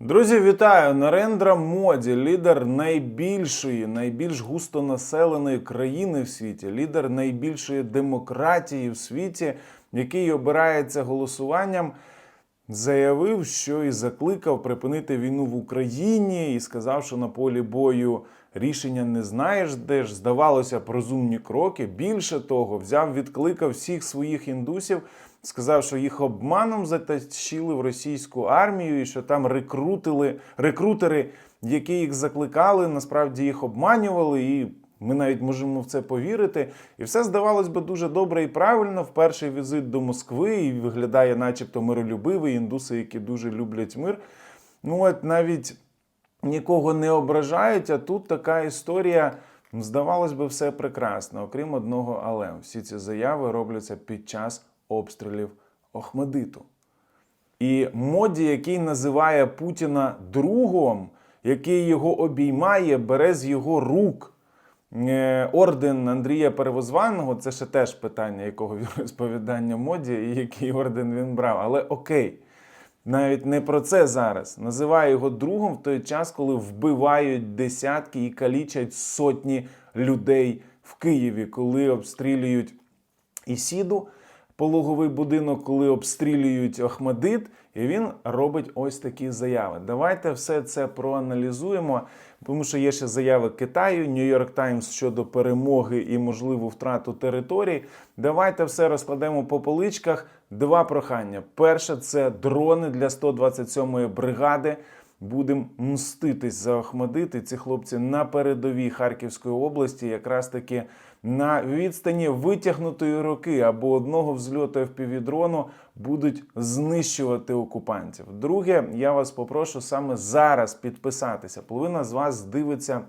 Друзі, вітаю! Нарендра Моді, лідер найбільшої, найбільш густонаселеної країни в світі, лідер найбільшої демократії в світі, який обирається голосуванням, заявив, що і закликав припинити війну в Україні і сказав, що на полі бою рішення не знаєш, де ж здавалося б розумні кроки. Більше того, взяв, відкликав всіх своїх індусів. Сказав, що їх обманом затащили в російську армію, і що там рекрутили рекрутери, які їх закликали, насправді їх обманювали, і ми навіть можемо в це повірити. І все здавалось би дуже добре і правильно. В перший візит до Москви і виглядає, начебто, миролюбивий, індуси, які дуже люблять мир. Ну от навіть нікого не ображають, а тут така історія. Здавалось би, все прекрасно, окрім одного, але всі ці заяви робляться під час обстрілів Охмедиту. І моді, який називає Путіна другом, який його обіймає, бере з його рук е, орден Андрія Перевозваного, це ще теж питання, якого розповідання моді, і який орден він брав. Але окей. Навіть не про це зараз. Називає його другом в той час, коли вбивають десятки і калічать сотні людей в Києві, коли обстрілюють Ісіду, пологовий будинок, коли обстрілюють Охмадит, і він робить ось такі заяви. Давайте все це проаналізуємо, тому що є ще заяви Китаю, Нью-Йорк Таймс щодо перемоги і можливу втрату територій. Давайте все розкладемо по поличках. Два прохання. Перше це дрони для 127-ї бригади. Будемо мститись за Охмадит. І ці хлопці на передовій Харківської області, якраз таки на відстані витягнутої руки або одного взльоту FPV-дрону будуть знищувати окупантів. Друге, я вас попрошу саме зараз підписатися. Половина з вас дивиться.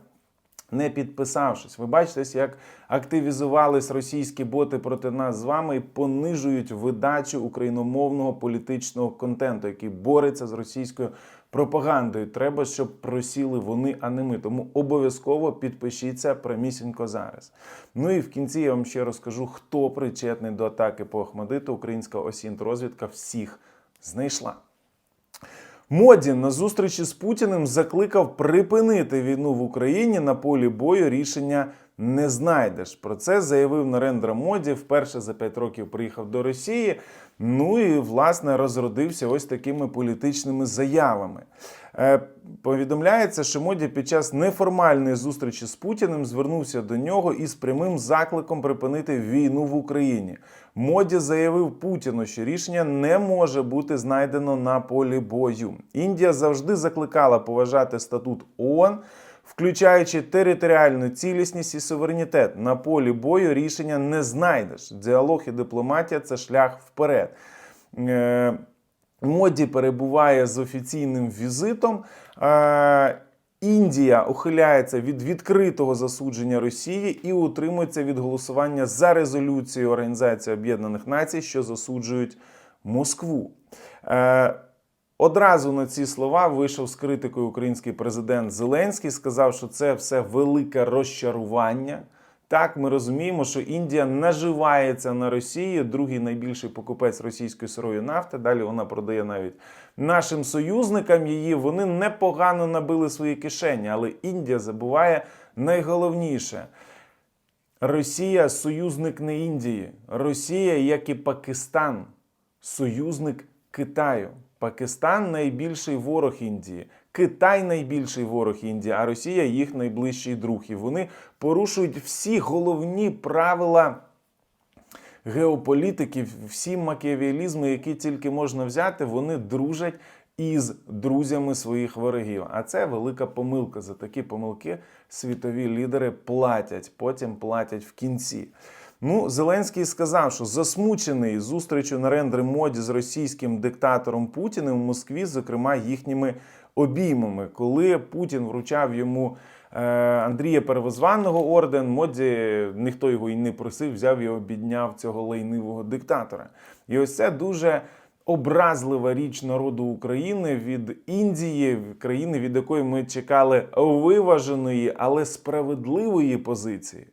Не підписавшись, ви бачите, як активізувались російські боти проти нас з вами і понижують видачу україномовного політичного контенту, який бореться з російською пропагандою. Треба, щоб просіли вони, а не ми. Тому обов'язково підпишіться прямісінько зараз. Ну і в кінці я вам ще розкажу, хто причетний до атаки по Ахмадиту. Українська осінт-розвідка всіх знайшла. Моді на зустрічі з Путіним закликав припинити війну в Україні на полі бою. Рішення не знайдеш. Про це заявив Нарендра Моді. Вперше за 5 років приїхав до Росії. Ну і власне розродився ось такими політичними заявами. Е, повідомляється, що Моді під час неформальної зустрічі з Путіним звернувся до нього із прямим закликом припинити війну в Україні. Моді заявив Путіну, що рішення не може бути знайдено на полі бою. Індія завжди закликала поважати статут ООН, включаючи територіальну цілісність і суверенітет. На полі бою рішення не знайдеш. Діалог і дипломатія це шлях вперед. Е, Моді перебуває з офіційним візитом. Е, Індія ухиляється від відкритого засудження Росії і утримується від голосування за резолюцією Організації Об'єднаних Націй, що засуджують Москву. Одразу на ці слова вийшов з критикою український президент Зеленський. Сказав, що це все велике розчарування. Так, ми розуміємо, що Індія наживається на Росії, другий найбільший покупець російської сирої нафти. Далі вона продає навіть нашим союзникам її. Вони непогано набили свої кишені, але Індія забуває найголовніше. Росія союзник не Індії. Росія, як і Пакистан, союзник Китаю. Пакистан найбільший ворог Індії. Китай найбільший ворог Індії, а Росія їх найближчий друг. І вони порушують всі головні правила геополітики, всі макіавіалізми, які тільки можна взяти, вони дружать із друзями своїх ворогів. А це велика помилка. За такі помилки світові лідери платять, потім платять в кінці. Ну, Зеленський сказав, що засмучений зустрічю на рендри моді з російським диктатором Путіним в Москві, зокрема їхніми обіймами, коли Путін вручав йому е, Андрія Перевозванного орден, моді ніхто його і не просив, взяв і обідняв цього лайнивого диктатора. І ось це дуже образлива річ народу України від Індії, країни, від якої ми чекали виваженої, але справедливої позиції.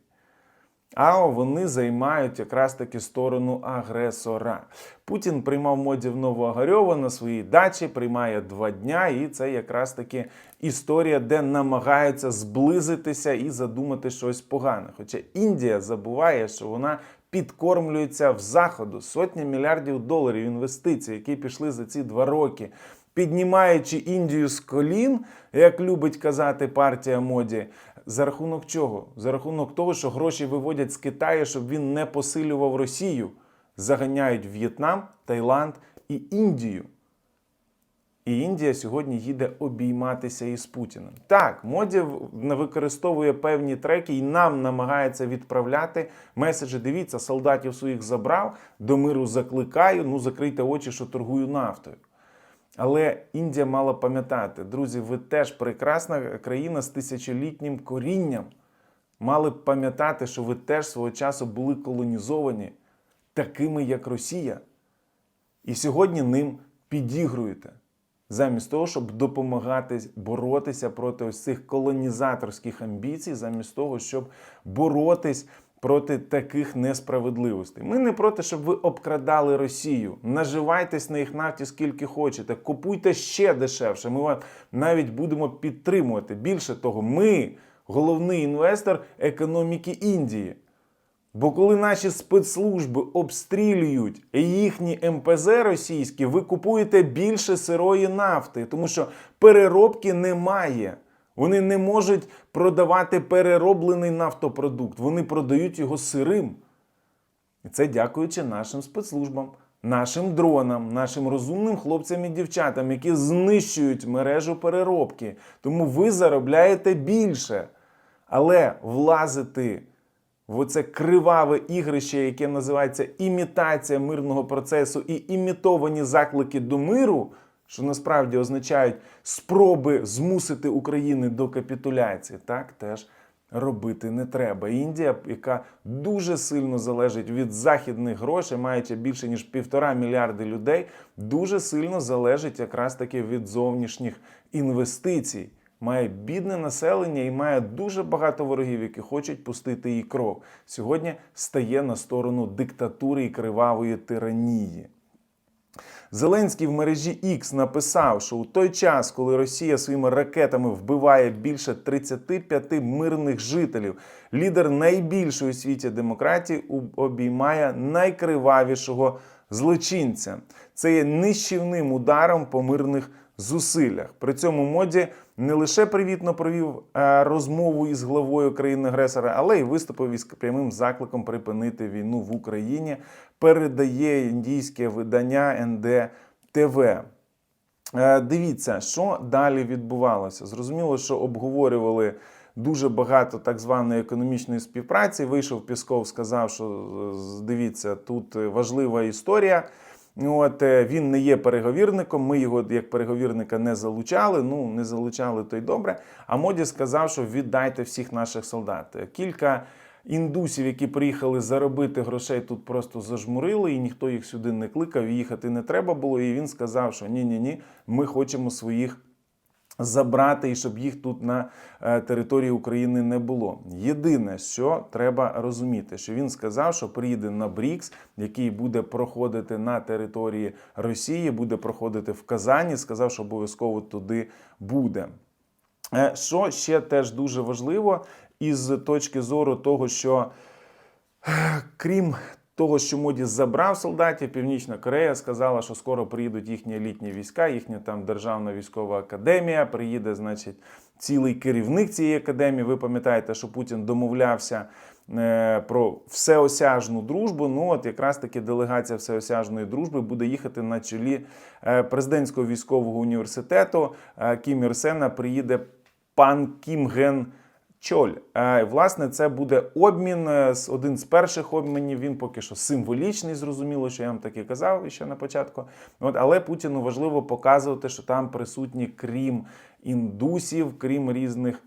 А вони займають якраз таки сторону агресора. Путін приймав модів Новоогарьова на своїй дачі, приймає два дня, і це якраз таки історія, де намагаються зблизитися і задумати щось погане. Хоча Індія забуває, що вона підкормлюється в заходу сотні мільярдів доларів інвестицій, які пішли за ці два роки. Піднімаючи Індію з колін, як любить казати партія моді, за рахунок чого? За рахунок того, що гроші виводять з Китаю, щоб він не посилював Росію, заганяють В'єтнам, Таїланд і Індію. І Індія сьогодні їде обійматися із Путіним. Так, моді використовує певні треки і нам намагається відправляти меседжі. Дивіться, солдатів своїх забрав, до миру закликаю. Ну закрийте очі, що торгую нафтою. Але Індія мала пам'ятати, друзі, ви теж прекрасна країна з тисячолітнім корінням. Мали б пам'ятати, що ви теж свого часу були колонізовані такими, як Росія. І сьогодні ним підігруєте. Замість того, щоб допомагати боротися проти ось цих колонізаторських амбіцій, замість того, щоб боротись проти таких несправедливостей. Ми не проти, щоб ви обкрадали Росію. Наживайтесь на їх нафті скільки хочете, купуйте ще дешевше. Ми вас навіть будемо підтримувати. Більше того, ми головний інвестор економіки Індії. Бо коли наші спецслужби обстрілюють їхні МПЗ російські, ви купуєте більше сирої нафти, тому що переробки немає. Вони не можуть продавати перероблений нафтопродукт, вони продають його сирим. І це дякуючи нашим спецслужбам, нашим дронам, нашим розумним хлопцям і дівчатам, які знищують мережу переробки. Тому ви заробляєте більше. Але влазити в оце криваве ігрище, яке називається імітація мирного процесу і імітовані заклики до миру, що насправді означають спроби змусити Україну до капітуляції, так теж робити не треба. Індія, яка дуже сильно залежить від західних грошей, маючи більше ніж півтора мільярди людей, дуже сильно залежить якраз таки від зовнішніх інвестицій. Має бідне населення і має дуже багато ворогів, які хочуть пустити її кров. Сьогодні стає на сторону диктатури і кривавої тиранії. Зеленський в мережі X написав, що у той час, коли Росія своїми ракетами вбиває більше 35 мирних жителів, лідер найбільшої у світі демократії обіймає найкривавішого злочинця. Це є нищівним ударом по мирних зусиллях. При цьому моді не лише привітно провів е, розмову із главою країни-агресора, але й виступив із прямим закликом припинити війну в Україні. Передає індійське видання НДТВ. Е, Дивіться, що далі відбувалося. Зрозуміло, що обговорювали. Дуже багато так званої економічної співпраці. Вийшов Пісков, сказав, що дивіться, тут важлива історія. От е, він не є переговірником. Ми його як переговірника не залучали. Ну не залучали то й добре. А моді сказав, що віддайте всіх наших солдат. Кілька індусів, які приїхали заробити грошей, тут просто зажмурили, і ніхто їх сюди не кликав. Їхати не треба було. І він сказав, що ні, ні, ні, ми хочемо своїх забрати і щоб їх тут на е, території України не було. Єдине, що треба розуміти, що він сказав, що приїде на Брікс, який буде проходити на території Росії, буде проходити в Казані. Сказав, що обов'язково туди буде. Е, Що ще теж дуже важливо, із точки зору того, що крім того, що Моді забрав солдатів, Північна Корея сказала, що скоро приїдуть їхні елітні війська, їхня там державна військова академія. Приїде, значить, цілий керівник цієї академії. Ви пам'ятаєте, що Путін домовлявся е, про всеосяжну дружбу. Ну, от якраз таки делегація всеосяжної дружби буде їхати на чолі е, президентського військового університету. Е, Кім Ір Сена приїде пан Кім Ген. Чоль, Е, власне, це буде обмін е, з- один з перших обмінів. Він поки що символічний, зрозуміло, що я вам так і казав ще на початку. От, але Путіну важливо показувати, що там присутні, крім індусів, крім різних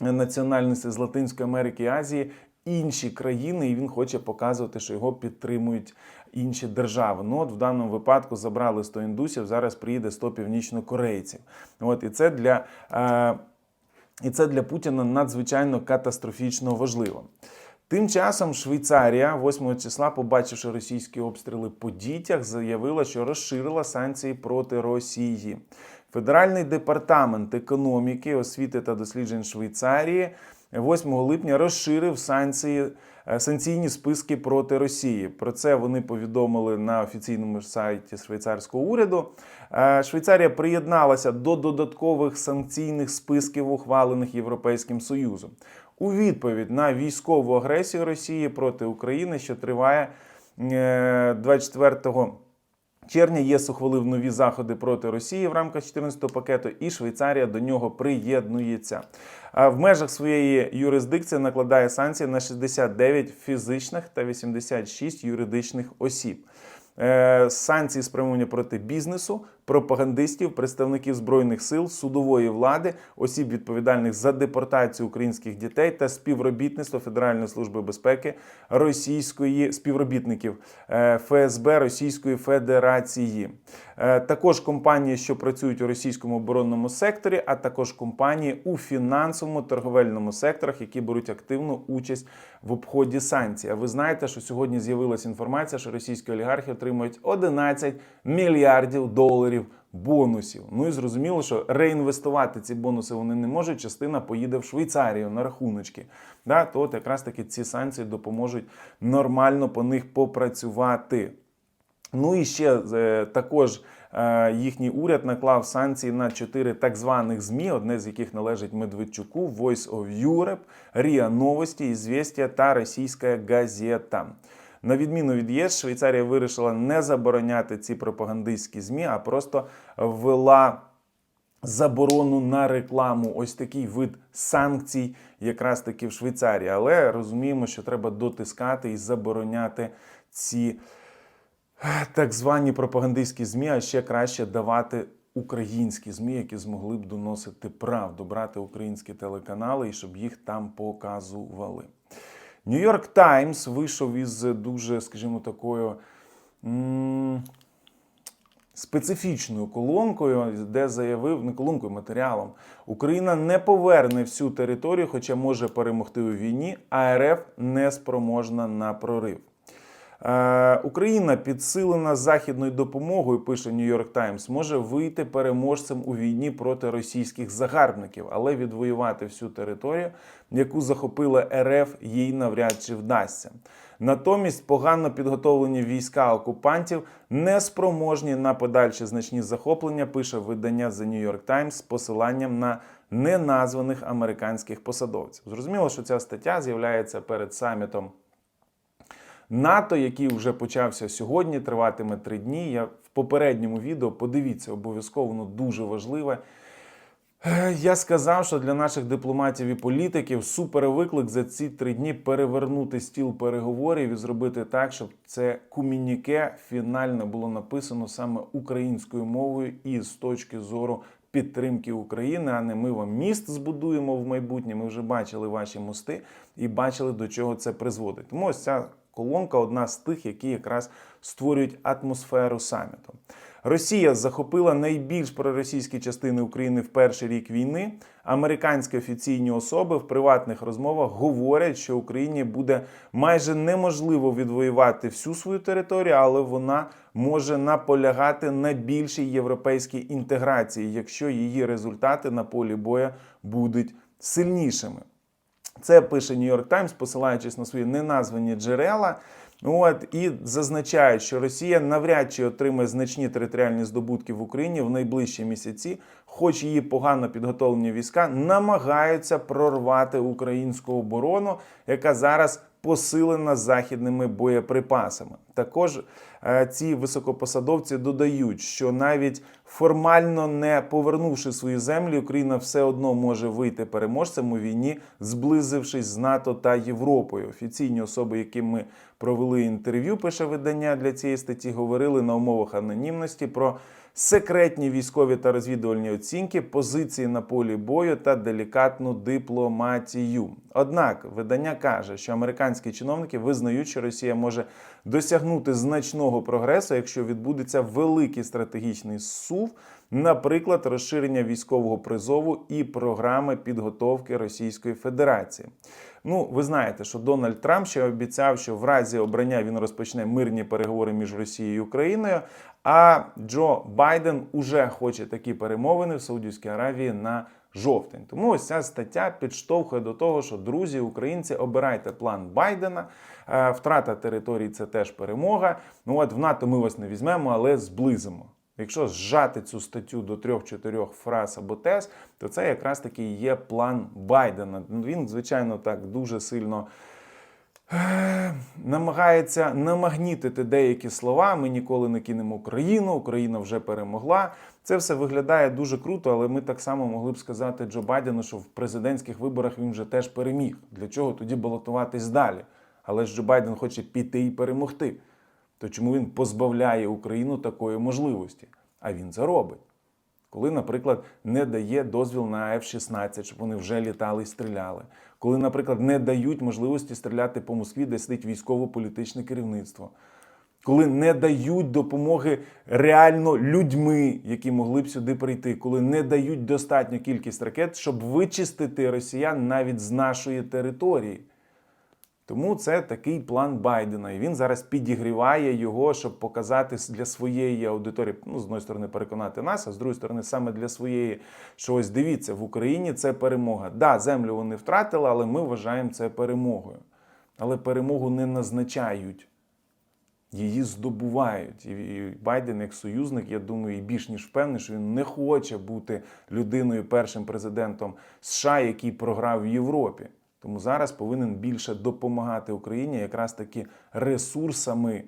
національностей з Латинської Америки і Азії, інші країни, і він хоче показувати, що його підтримують інші держави. Ну от в даному випадку забрали 100 індусів, зараз приїде 100 північнокорейців. От і це для. Е, і це для Путіна надзвичайно катастрофічно важливо. Тим часом Швейцарія 8 числа, побачивши російські обстріли по дітях, заявила, що розширила санкції проти Росії. Федеральний департамент економіки, освіти та досліджень Швейцарії 8 липня розширив санкції, е, санкційні списки проти Росії. Про це вони повідомили на офіційному сайті швейцарського уряду. Е, Швейцарія приєдналася до додаткових санкційних списків, ухвалених Європейським Союзом. У відповідь на військову агресію Росії проти України, що триває е, 24 червня ЄС ухвалив нові заходи проти Росії в рамках 14-го пакету, і Швейцарія до нього приєднується. В межах своєї юрисдикції накладає санкції на 69 фізичних та 86 юридичних осіб. Е, Санкції спрямовані проти бізнесу, пропагандистів, представників збройних сил, судової влади, осіб відповідальних за депортацію українських дітей та співробітництво Федеральної служби безпеки російської співробітників е, ФСБ Російської Федерації. Е, Також компанії, що працюють у російському оборонному секторі, а також компанії у фінансовому торговельному секторах, які беруть активну участь в обході санкцій. А ви знаєте, що сьогодні з'явилася інформація, що російські олігархи отримують 11 мільярдів доларів бонусів. Ну і зрозуміло, що реінвестувати ці бонуси вони не можуть. Частина поїде в Швейцарію на рахуночки. Да, то от якраз таки ці санкції допоможуть нормально по них попрацювати. Ну і ще е, також е, їхній уряд наклав санкції на чотири так званих ЗМІ, одне з яких належить Медведчуку, Voice of Europe, РІА Новості, Ізвестія та Російська газета. На відміну від ЄС, Швейцарія вирішила не забороняти ці пропагандистські ЗМІ, а просто ввела заборону на рекламу. Ось такий вид санкцій, якраз таки в Швейцарії. Але розуміємо, що треба дотискати і забороняти ці так звані пропагандистські ЗМІ, а ще краще давати українські ЗМІ, які змогли б доносити правду, брати українські телеканали і щоб їх там показували. Нью-Йорк Таймс вийшов із дуже, скажімо, такою. м, Специфічною колонкою, де заявив не колонкою, матеріалом, Україна не поверне всю територію, хоча може перемогти у війні, а РФ не спроможна на прорив. Е, Україна, підсилена західною допомогою, пише Нью-Йорк Таймс, може вийти переможцем у війні проти російських загарбників, але відвоювати всю територію, яку захопила РФ, їй навряд чи вдасться. Натомість погано підготовлені війська окупантів не спроможні на подальші значні захоплення, пише видання The New York Times з посиланням на неназваних американських посадовців. Зрозуміло, що ця стаття з'являється перед самітом НАТО, який вже почався сьогодні, триватиме три дні. Я в попередньому відео подивіться обов'язково, воно дуже важливе. Я сказав, що для наших дипломатів і політиків супервиклик за ці три дні перевернути стіл переговорів і зробити так, щоб це комюніке фінально було написано саме українською мовою і з точки зору підтримки України, а не ми вам міст збудуємо в майбутнє. Ми вже бачили ваші мости і бачили, до чого це призводить. Тому ось ця колонка одна з тих, які якраз створюють атмосферу саміту. Росія захопила найбільш проросійські частини України в перший рік війни. Американські офіційні особи в приватних розмовах говорять, що Україні буде майже неможливо відвоювати всю свою територію, але вона може наполягати на більшій європейській інтеграції, якщо її результати на полі боя будуть сильнішими. Це пише Нью-Йорк Таймс, посилаючись на свої неназвані джерела. От і зазначають, що Росія навряд чи отримає значні територіальні здобутки в Україні в найближчі місяці, хоч її погано підготовлені війська намагаються прорвати українську оборону, яка зараз посилена західними боєприпасами. Також е, ці високопосадовці додають, що навіть формально не повернувши свої землі, Україна все одно може вийти переможцем у війні, зблизившись з НАТО та Європою. Офіційні особи, яким ми провели інтерв'ю, пише видання для цієї статті, говорили на умовах анонімності про секретні військові та розвідувальні оцінки, позиції на полі бою та делікатну дипломатію. Однак видання каже, що американські чиновники визнають, що Росія може досягнути значного прогресу, якщо відбудеться великий стратегічний сув, наприклад, розширення військового призову і програми підготовки Російської Федерації. Ну, ви знаєте, що Дональд Трамп ще обіцяв, що в разі обрання він розпочне мирні переговори між Росією і Україною. А Джо Байден уже хоче такі перемовини в Саудівській Аравії на жовтень. Тому ось ця стаття підштовхує до того, що друзі, українці, обирайте план Байдена. Е, Втрата територій це теж перемога. Ну от в НАТО ми вас не візьмемо, але зблизимо. Якщо зжати цю статтю до трьох-чотирьох фраз або тез, то це якраз таки є план Байдена. Він, звичайно, так дуже сильно е, намагається намагнітити деякі слова. Ми ніколи не кинемо Україну, Україна вже перемогла. Це все виглядає дуже круто, але ми так само могли б сказати Джо Байдену, що в президентських виборах він вже теж переміг. Для чого тоді балотуватись далі? Але ж Джо Байден хоче піти і перемогти. То чому він позбавляє Україну такої можливості? А він це робить. Коли, наприклад, не дає дозвіл на F-16, щоб вони вже літали і стріляли. Коли, наприклад, не дають можливості стріляти по Москві, де сидить військово-політичне керівництво. Коли не дають допомоги реально людьми, які могли б сюди прийти, коли не дають достатню кількість ракет, щоб вичистити росіян навіть з нашої території. Тому це такий план Байдена. І він зараз підігріває його, щоб показати для своєї аудиторії, ну, з одної сторони, переконати нас, а з другої сторони, саме для своєї, що ось дивіться, в Україні це перемога. Да, землю вони втратили, але ми вважаємо це перемогою. Але перемогу не назначають. Її здобувають. І Байден, як союзник, я думаю, і більш ніж впевнений, що він не хоче бути людиною першим президентом США, який програв в Європі. Тому зараз повинен більше допомагати Україні якраз таки ресурсами,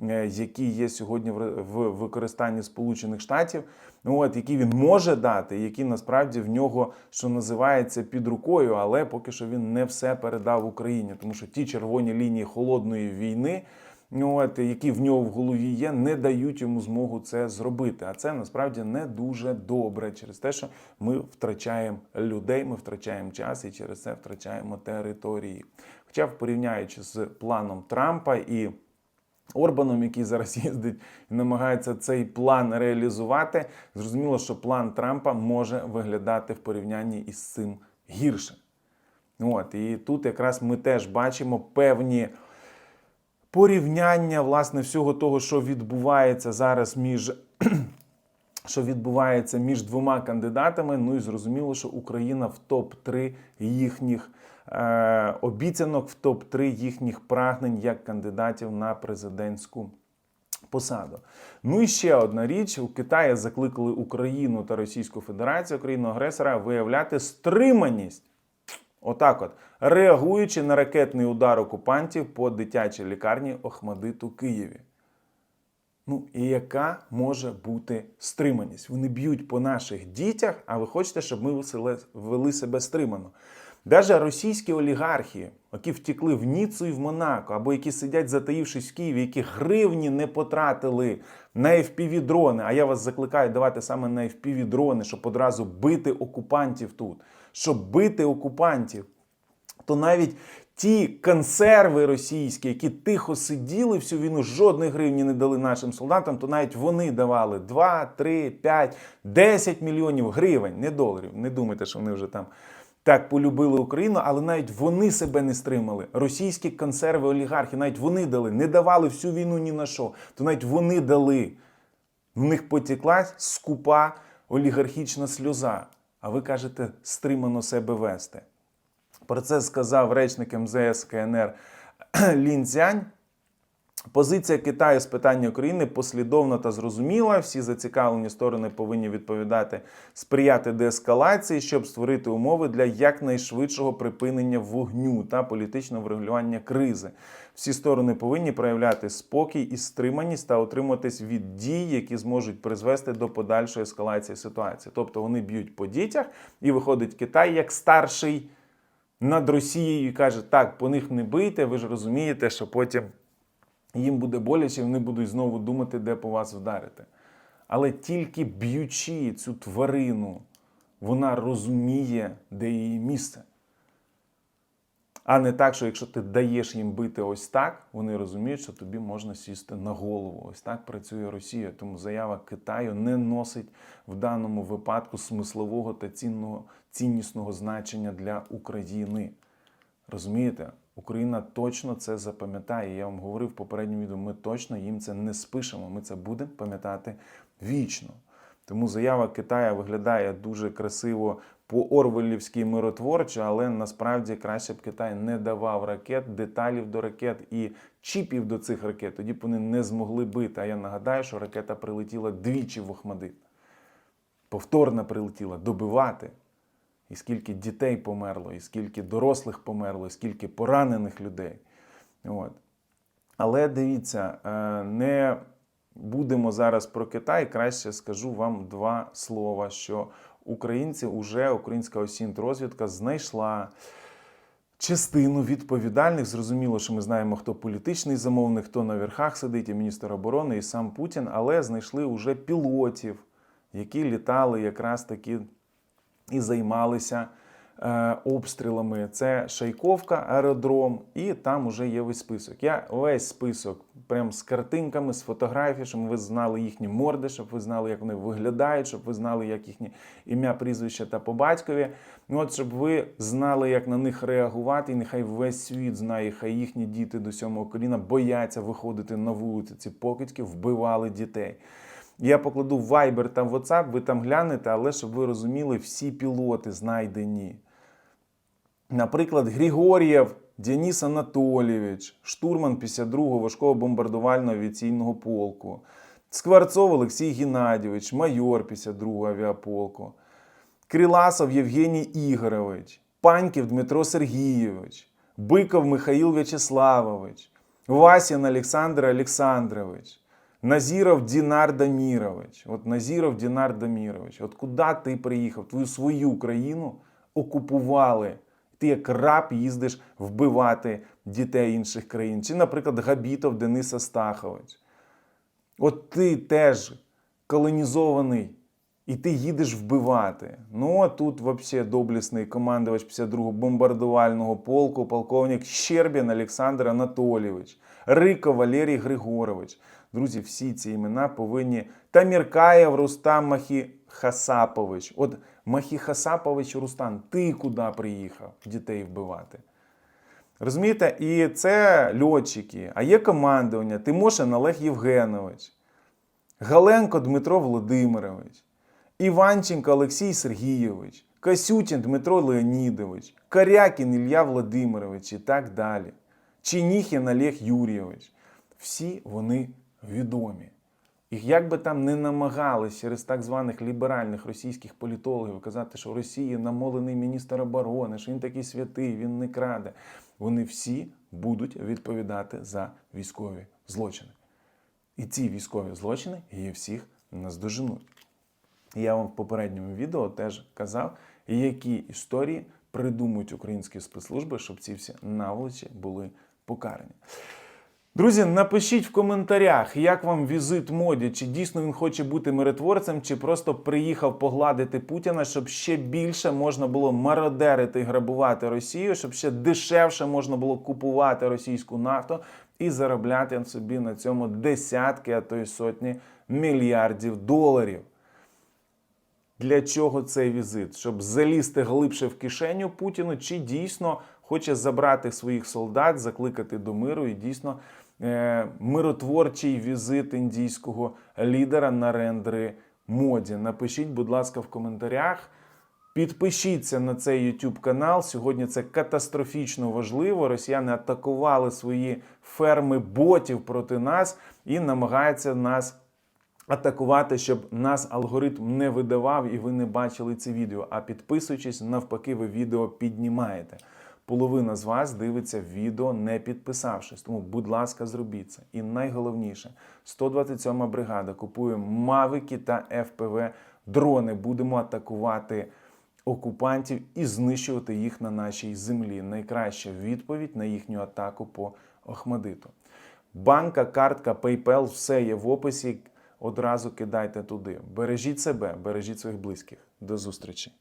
е, які є сьогодні в використанні Сполучених Штатів, от які він може дати, які насправді в нього, що називається, під рукою, але поки що він не все передав Україні, тому що ті червоні лінії холодної війни. От, які в нього в голові є, не дають йому змогу це зробити. А це насправді не дуже добре через те, що ми втрачаємо людей, ми втрачаємо час і через це втрачаємо території. Хоча, порівняючи з планом Трампа і Орбаном, який зараз їздить і намагається цей план реалізувати, зрозуміло, що план Трампа може виглядати в порівнянні із цим гірше. От, і тут якраз ми теж бачимо певні порівняння власне всього того, що відбувається зараз між. Що відбувається між двома кандидатами? Ну і зрозуміло, що Україна в топ-3 їхніх е, обіцянок, в топ-3 їхніх прагнень як кандидатів на президентську посаду. Ну і ще одна річ: у Китаї закликали Україну та Російську Федерацію, країну агресора, виявляти стриманість. Отак, от реагуючи на ракетний удар окупантів по дитячій лікарні Охмадиту Києві. Ну і яка може бути стриманість? Вони б'ють по наших дітях, а ви хочете, щоб ми вели- себе стримано. Даже російські олігархи, які втекли в Ніцу і в Монако, або які сидять затаївшись в Києві, які гривні не потратили на FPV-дрони, а я вас закликаю давати саме на FPV-дрони, щоб одразу бити окупантів тут, щоб бити окупантів то навіть ті консерви російські, які тихо сиділи всю війну, жодної гривні не дали нашим солдатам, то навіть вони давали 2, 3, 5, 10 мільйонів гривень, не доларів. Не думайте, що вони вже там так полюбили Україну, але навіть вони себе не стримали. Російські консерви олігархи, навіть вони дали, не давали всю війну ні на що, то навіть вони дали. В них потекла скупа олігархічна сльоза. А ви кажете, стримано себе вести. Про це сказав речник МЗС КНР Лін Цянь. Позиція Китаю з питання України послідовна та зрозуміла. Всі зацікавлені сторони повинні відповідати, сприяти деескалації, щоб створити умови для якнайшвидшого припинення вогню та політичного врегулювання кризи. Всі сторони повинні проявляти спокій і стриманість та утримуватись від дій, які зможуть призвести до подальшої ескалації ситуації. Тобто вони б'ють по дітях, і виходить Китай як старший над Росією і каже: так, по них не бийте, ви ж розумієте, що потім їм буде боляче, вони будуть знову думати, де по вас вдарити. Але тільки б'ючи цю тварину, вона розуміє, де її місце. А не так, що якщо ти даєш їм бити ось так, вони розуміють, що тобі можна сісти на голову. Ось так працює Росія. Тому заява Китаю не носить в даному випадку смислового та цінного, ціннісного значення для України. Розумієте? Україна точно це запам'ятає. Я вам говорив в попередньому відео, ми точно їм це не спишемо. Ми це будемо пам'ятати вічно. Тому заява Китаю виглядає дуже красиво по Орвелівськи миротворчо, але насправді краще б Китай не давав ракет, деталів до ракет і чіпів до цих ракет. Тоді б вони не змогли бити. А я нагадаю, що ракета прилетіла двічі в Охмадит. Повторно прилетіла добивати. І скільки дітей померло, і скільки дорослих померло, і скільки поранених людей. От. Але дивіться, е, не будемо зараз про Китай. Краще скажу вам два слова, що українці уже українська осінт-розвідка знайшла частину відповідальних. Зрозуміло, що ми знаємо, хто політичний замовник, хто на верхах сидить, і міністр оборони, і сам Путін, але знайшли уже пілотів, які літали якраз таки і займалися е, обстрілами. Це Шайковка, аеродром, і там вже є весь список. Я весь список прям з картинками, з фотографій, щоб ви знали їхні морди, щоб ви знали, як вони виглядають, щоб ви знали, як їхнє ім'я, прізвище та по батькові. Ну, от щоб ви знали, як на них реагувати, і нехай весь світ знає, хай їхні діти до сьомого коліна бояться виходити на вулицю. Ці покидьки вбивали дітей. Я покладу Viber та WhatsApp, ви там глянете, але щоб ви розуміли, всі пілоти знайдені. Наприклад, Григор'єв Деніс Анатолійович, штурман 52-го важкого бомбардувального авіаційного полку, Скворцов Олексій Геннадійович, майор 52-го авіаполку, Криласов Євгеній Ігорович, Паньків Дмитро Сергійович, Биков Михаїл В'ячеславович, Васін Олександр Олександрович. Назіров Дінар Дамірович. От Назіров Дінар Дамірович. От куди ти приїхав? Твою свою країну окупували. Ти як раб їздиш вбивати дітей інших країн. Чи, наприклад, Габітов Денис Астахович. От ти теж колонізований, і ти їдеш вбивати. Ну, а тут взагалі доблісний командувач 52-го бомбардувального полку, полковник Щербін Олександр Анатолійович, Рико Валерій Григорович. Друзі, всі ці імена повинні. Таміркаєв Рустам Махі Хасапович. От Махі Хасапович Рустам, ти куди приїхав дітей вбивати? Розумієте? І це льотчики, а є командування Тимошин Олег Євгенович, Галенко Дмитро Володимирович, Іванченко Олексій Сергійович, Касютін Дмитро Леонідович, Карякін Ілля Володимирович і так далі. Чиніхін Олег Юрійович. Всі вони відомі. Їх як би там не намагались через так званих ліберальних російських політологів казати, що в Росії намолений міністр оборони, що він такий святий, він не краде. Вони всі будуть відповідати за військові злочини. І ці військові злочини її всіх наздоженуть. Я вам в попередньому відео теж казав, які історії придумують українські спецслужби, щоб ці всі наволочі були покарані. Друзі, напишіть в коментарях, як вам візит моді, чи дійсно він хоче бути миротворцем, чи просто приїхав погладити Путіна, щоб ще більше можна було мародерити і грабувати Росію, щоб ще дешевше можна було купувати російську нафту і заробляти собі на цьому десятки, а то й сотні мільярдів доларів. Для чого цей візит? Щоб залізти глибше в кишеню Путіну, чи дійсно хоче забрати своїх солдат, закликати до миру і дійсно миротворчий візит індійського лідера на рендери моді? Напишіть, будь ласка, в коментарях. Підпишіться на цей YouTube канал. Сьогодні це катастрофічно важливо. Росіяни атакували свої ферми ботів проти нас і намагаються нас атакувати, щоб нас алгоритм не видавав і ви не бачили це відео. А підписуючись, навпаки, ви відео піднімаєте. Половина з вас дивиться відео, не підписавшись. Тому, будь ласка, зробіть це. І найголовніше, 127 бригада купує мавики та ФПВ дрони. Будемо атакувати окупантів і знищувати їх на нашій землі. Найкраща відповідь на їхню атаку по Охмадиту. Банка, картка, PayPal, все є в описі. одразу кидайте туди. Бережіть себе, бережіть своїх близьких. До зустрічі.